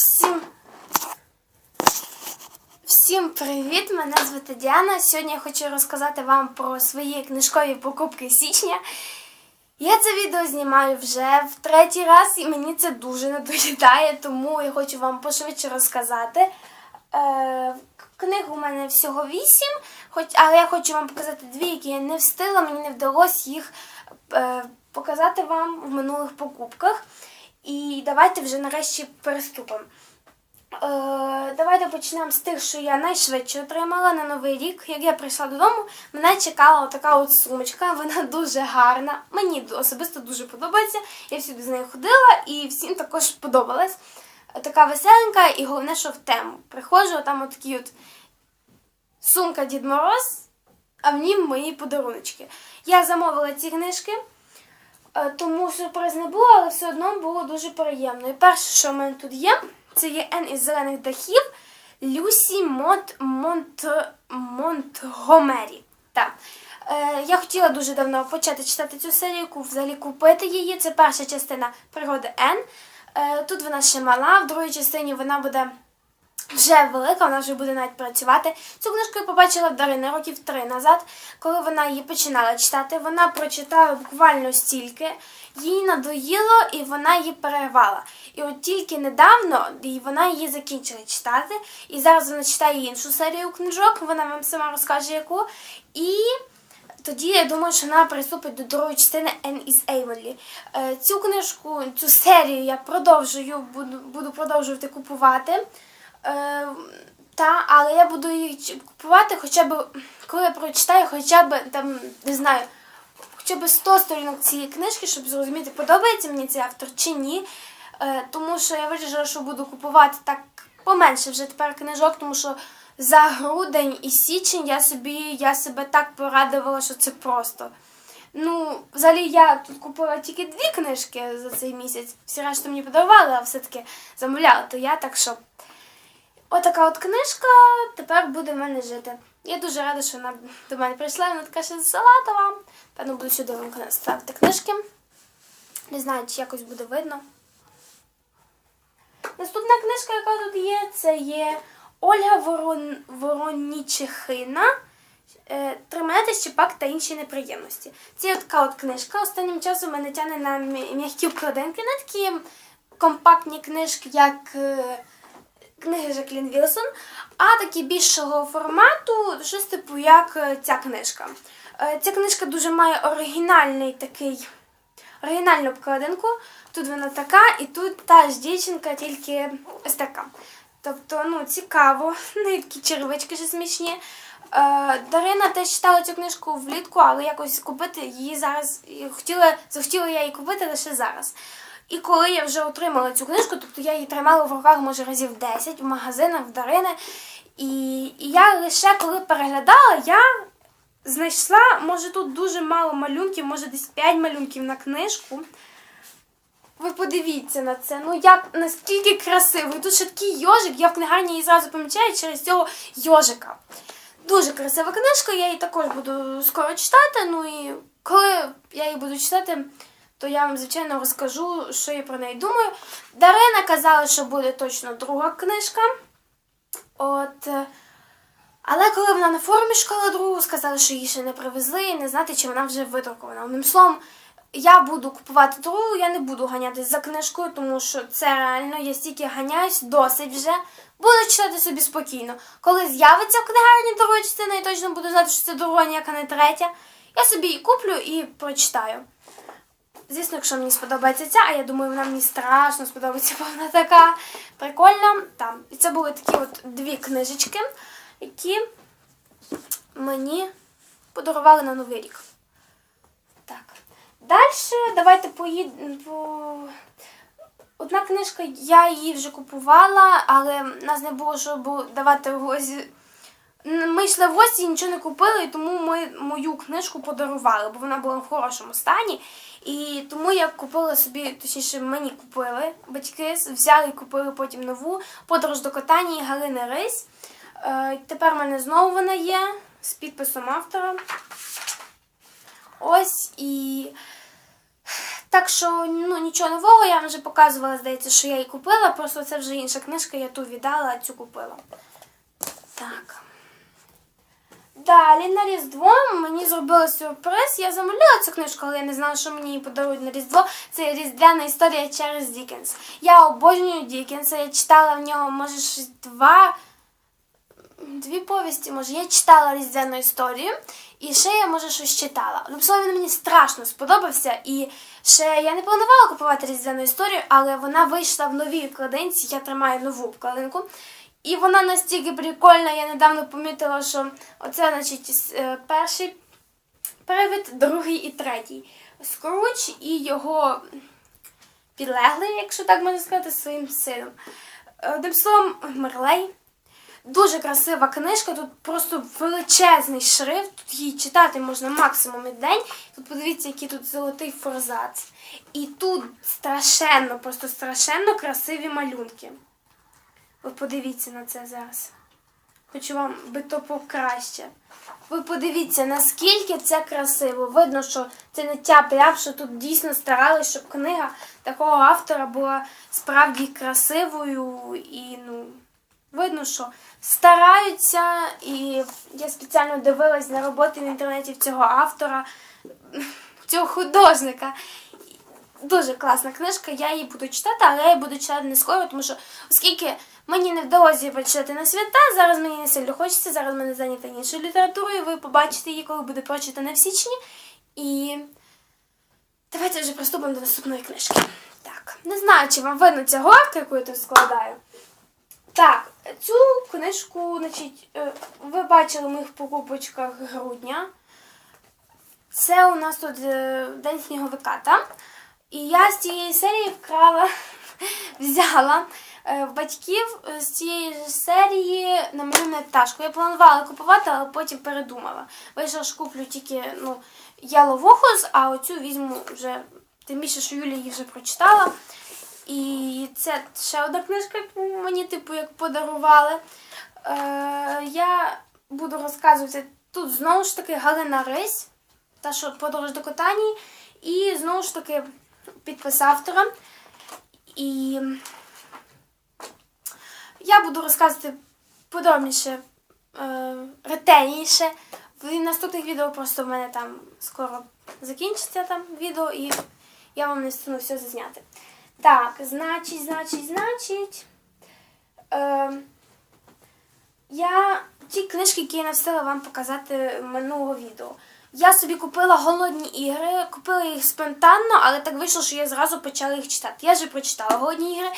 Всім Всім привіт! Мене звати Діана. Сьогодні я хочу розказати вам про свої книжкові покупки січня. Я це відео знімаю вже в третій раз, і мені це дуже надоїдає, тому я хочу вам пошвидше розказати. Е, книг у мене всього вісім, хоч, але я хочу вам показати дві, які я не встигла, мені не вдалося їх е, показати вам в минулих покупках. І давайте вже нарешті переступимо. Е, давайте почнемо з тих, що я найшвидше отримала на новий рік. Як я прийшла додому, мене чекала така от сумочка. Вона дуже гарна. Мені особисто дуже подобається. Я всюди з нею ходила і всім також подобалась. Така веселенька і головне, що в тему. Приходжу, там от такі от сумка Дід Мороз, а в ній мої подаруночки. Я замовила ці книжки. Е, Тому сюрприз не було, але все одно було дуже приємно. І перше, що в мене тут є, це є Н із зелених дахів Люсі Монт, Монт, Монтгомері. Так. Е, я хотіла дуже давно почати читати цю серію, взагалі купити її. Це перша частина пригоди Н. Е, тут вона ще мала, в другій частині вона буде вже велика, вона вже буде навіть працювати. Цю книжку я побачила в Дарини років три назад, коли вона її починала читати. Вона прочитала буквально стільки, їй надоїло і вона її перервала. І от тільки недавно вона її закінчила читати. І зараз вона читає іншу серію книжок, вона вам сама розкаже яку. І тоді я думаю, що вона приступить до другої частини Anne is Avonlea. Цю книжку, цю серію я продовжую, буду, буду продовжувати купувати. Е, та, але я буду ч- купувати хоча б, коли я прочитаю, хоча б там, не знаю, хоча б 100 сторінок цієї книжки, щоб зрозуміти, подобається мені цей автор чи ні. Е, тому що я вирішила, що буду купувати так поменше вже тепер книжок, тому що за грудень і січень я собі я себе так порадувала, що це просто. Ну, взагалі я тут купила тільки дві книжки за цей місяць. Всі решта мені подарували, а все-таки замовляла, то я так що. Отака от книжка тепер буде в мене жити. Я дуже рада, що вона до мене прийшла, вона така ще салатова. Певно, буду вам ставити книжки. Не знаю, чи якось буде видно. Наступна книжка, яка тут є, це є Ольга Ворон... Воронічихина. Е, Тримайте щепак та інші неприємності. Це така от книжка. Останнім часом мене тягне на м'які обкладинки, не такі компактні книжки, як е, книги Жаклін Вілсон, а такі більшого формату, щось типу як е, ця книжка. Е, Ця книжка дуже має оригінальний такий оригінальну обкладинку. Тут вона така, і тут та ж дівчинка, тільки ось така. Тобто, ну, цікаво, ну, такі червички ще смішні. Е, Дарина теж читала цю книжку влітку, але якось купити її зараз. Хотіла, захотіла я її купити лише зараз. І коли я вже отримала цю книжку, тобто я її тримала в руках, може, разів 10 в магазинах, в Дарини. І, і я лише коли переглядала, я знайшла, може, тут дуже мало малюнків, може десь 5 малюнків на книжку. Ви подивіться на це. Ну як наскільки красивий. Тут ще такий йожик, я в книгарні її зразу помічаю через цього йожика. Дуже красива книжка, я її також буду скоро читати. Ну і коли я її буду читати, то я вам, звичайно, розкажу, що я про неї думаю. Дарина казала, що буде точно друга книжка. От. е, Але коли вона на форумі шукала другу, сказали, що її ще не привезли, і не знати, чи вона вже видрукована. Одним словом, я буду купувати другу, я не буду ганятись за книжкою, тому що це реально, я стільки ганяюсь, досить вже. Буду читати собі спокійно. Коли з'явиться в книгарні друга частина, я точно буду знати, що це друга, ніяка не третя. Я собі її куплю і прочитаю. Звісно, якщо мені сподобається ця, а я думаю, вона мені страшно сподобається, бо вона така прикольна. Там. І це були такі от дві книжечки, які мені подарували на Новий рік. Так. Далі давайте поїдемо. По... Одна книжка, я її вже купувала, але нас не було, щоб давати в. Ми йшли в гості нічого не купили, і тому ми мою книжку подарували, бо вона була в хорошому стані. І тому я купила собі, точніше, мені купили батьки, взяли і купили потім нову подорож до Катанії Галини Рись. Е, тепер в мене знову вона є з підписом автора. Ось і Так що ну, нічого нового, я вам вже показувала, здається, що я її купила, просто це вже інша книжка, я ту віддала, а цю купила. Так. Далі на Різдво мені зробили сюрприз. Я замовляла цю книжку, але я не знала, що мені її подарують на Різдво. Це Різдвяна історія через Дікенс. Я обожнюю Дікенса, я читала в нього, може, щось два. Дві повісті, може, я читала різдвяну історію, і ще я, може, щось читала. Ну, він мені страшно сподобався. І ще я не планувала купувати різдвяну історію, але вона вийшла в новій вкладинці, я тримаю нову вкладинку. І вона настільки прикольна, я недавно помітила, що оце, значить, е, перший привид, другий і третій. Скруч і його підлеглий, якщо так можна сказати, своїм сином. Одним словом, Мерлей. Дуже красива книжка, тут просто величезний шрифт, тут її читати можна максимум і день. Тут подивіться, який тут золотий форзац. І тут страшенно, просто страшенно красиві малюнки. Ви подивіться на це зараз. Хочу вам би то покраще. Ви подивіться, наскільки це красиво. Видно, що це не тяп що тут дійсно старались, щоб книга такого автора була справді красивою і ну. Видно, що стараються, і я спеціально дивилась на роботи в інтернеті цього автора, цього художника. Дуже класна книжка, я її буду читати, але я її буду читати не скоро, тому що оскільки мені не вдалося її прочитати на свята, зараз мені не сильно хочеться, зараз мене зайнята іншою літературою, ви побачите її, коли буде прочитана в січні. І давайте вже приступимо до наступної книжки. Так, не знаю, чи вам видно ця горка, яку я тут складаю. Так, цю книжку, значить, е, ви бачили в моїх покупочках грудня. Це у нас тут е, День сніговика, так? І я з цієї серії вкрала, взяла е, батьків з цієї серії намалювану пташку. Я планувала купувати, але потім передумала. Вийшла ж куплю тільки ну, Яловохоз, а оцю візьму вже, тим більше, що Юля її вже прочитала. І це ще одна книжка, яку мені типу як подарували. Е, я буду розказувати тут знову ж таки Галина Рись, та що подорож до Котанії, і знову ж таки підпис автора. І я буду розказувати подробніше, е, ретельніше. В наступних відео просто в мене там скоро закінчиться там відео, і я вам не встигну все зазняти. Так, значить, значить, значить. Е, я ті книжки, які я не встигла вам показати минулого відео. Я собі купила голодні ігри, купила їх спонтанно, але так вийшло, що я зразу почала їх читати. Я вже прочитала голодні ігри.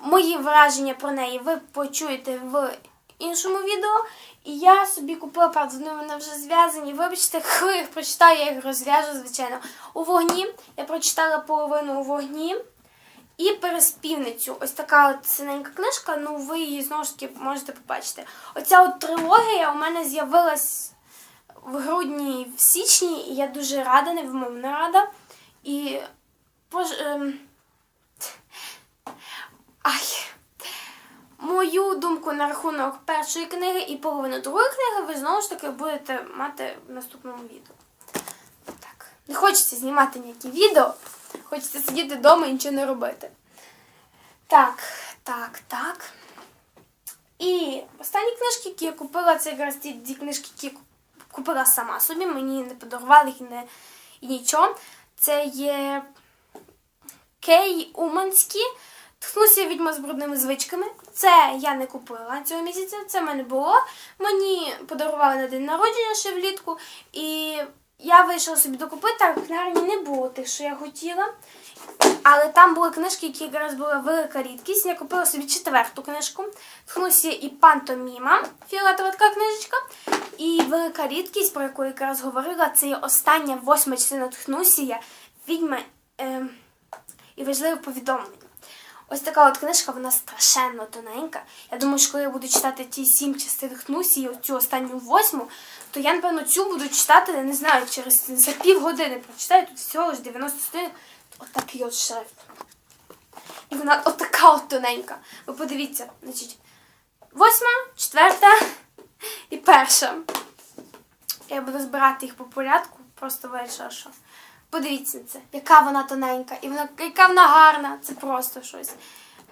Мої враження про неї ви почуєте в іншому відео. І я собі купила, правда, вони мене вже зв'язані. Вибачте, коли їх прочитаю, я їх розв'яжу, звичайно. У вогні. Я прочитала половину у вогні. І переспівницю. Ось така синенька книжка, ну ви її знову ж таки можете побачити. Оця от трилогія у мене з'явилась в грудні і в січні, і я дуже рада, невимовно рада. І пож... ем... Ай. Мою думку на рахунок першої книги і половини другої книги ви знову ж таки будете мати в наступному відео. Так. Не хочеться знімати ніякі відео. Хочеться сидіти вдома і нічого не робити. Так, так, так. І останні книжки, які я купила, це якраз ті дві книжки, які купила сама собі. Мені не подарували і, не, і нічого. Це є Кей Уманські. Тхнуся відьма з брудними звичками. Це я не купила цього місяця, це в мене було. Мені подарували на день народження ще влітку. І я вирішила собі докупити, а в книгарні не було тих, що я хотіла. Але там були книжки, які якраз була велика рідкість. Я купила собі четверту книжку. Тхнусі і Пантоміма, фіолетова така книжечка. І велика рідкість, про яку я якраз говорила, це є остання восьма частина Тхнусія, відьма е, і важливе повідомлення. Ось така от книжка, вона страшенно тоненька. Я думаю, що коли я буду читати ті сім частин Тхнусі і цю останню восьму, то я, напевно, цю буду читати, я не знаю, через за півгодини прочитаю, тут всього лиш 90 сторінок. Отакий от шрифт. І вона отака от тоненька. Ви подивіться, значить, восьма, четверта і перша. Я буду збирати їх по порядку, просто вирішила, що Подивіться на це, яка вона тоненька, і вона, яка вона гарна. Це просто щось.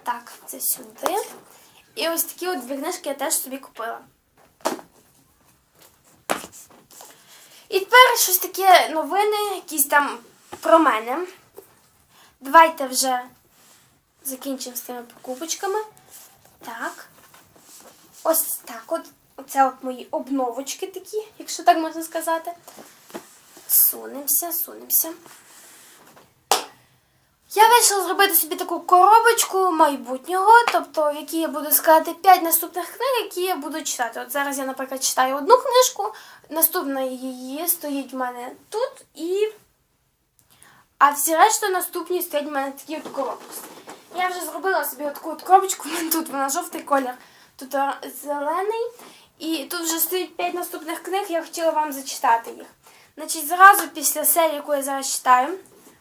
Так, це сюди. І ось такі от дві книжки я теж собі купила. І тепер щось таке новини, якісь там про мене. Давайте вже закінчимо з тими покупочками. Так. Ось так от. Оце от мої обновочки такі, якщо так можна сказати. Сунемося, сунемося. Я вирішила зробити собі таку коробочку майбутнього, тобто в якій я буду складати 5 наступних книг, які я буду читати. От зараз я, наприклад, читаю одну книжку, наступна її стоїть в мене тут, і. А всі решта наступні стоять в мене такі от коробки. Я вже зробила собі таку от коробочку, тут вона жовтий колір, тут зелений. І тут вже стоїть 5 наступних книг, я хотіла вам зачитати їх. Значить, зразу після серії, яку я зараз читаю,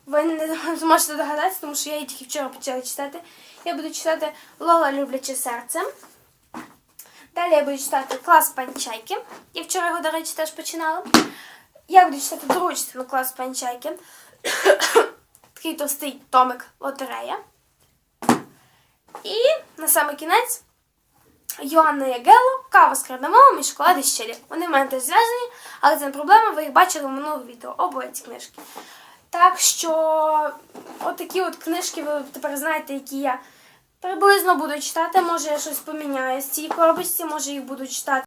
ви не зможете догадатися, тому що я її тільки вчора почала читати. Я буду читати Лола любляче серце. Далі я буду читати клас панчайки. Я вчора його, до речі, теж починала. Я буду читати частину клас панчайки. Такий товстий томик лотерея. І на самий кінець Йоанна Ягело, кава з кардамомом і шоколад із щелі. Вони в мене теж зв'язані, але це не проблема, ви їх бачили в минулому відео, обоє ці книжки. Так що отакі от книжки ви тепер знаєте, які я приблизно буду читати. Може я щось поміняю з цієї коробочці, може їх буду читати.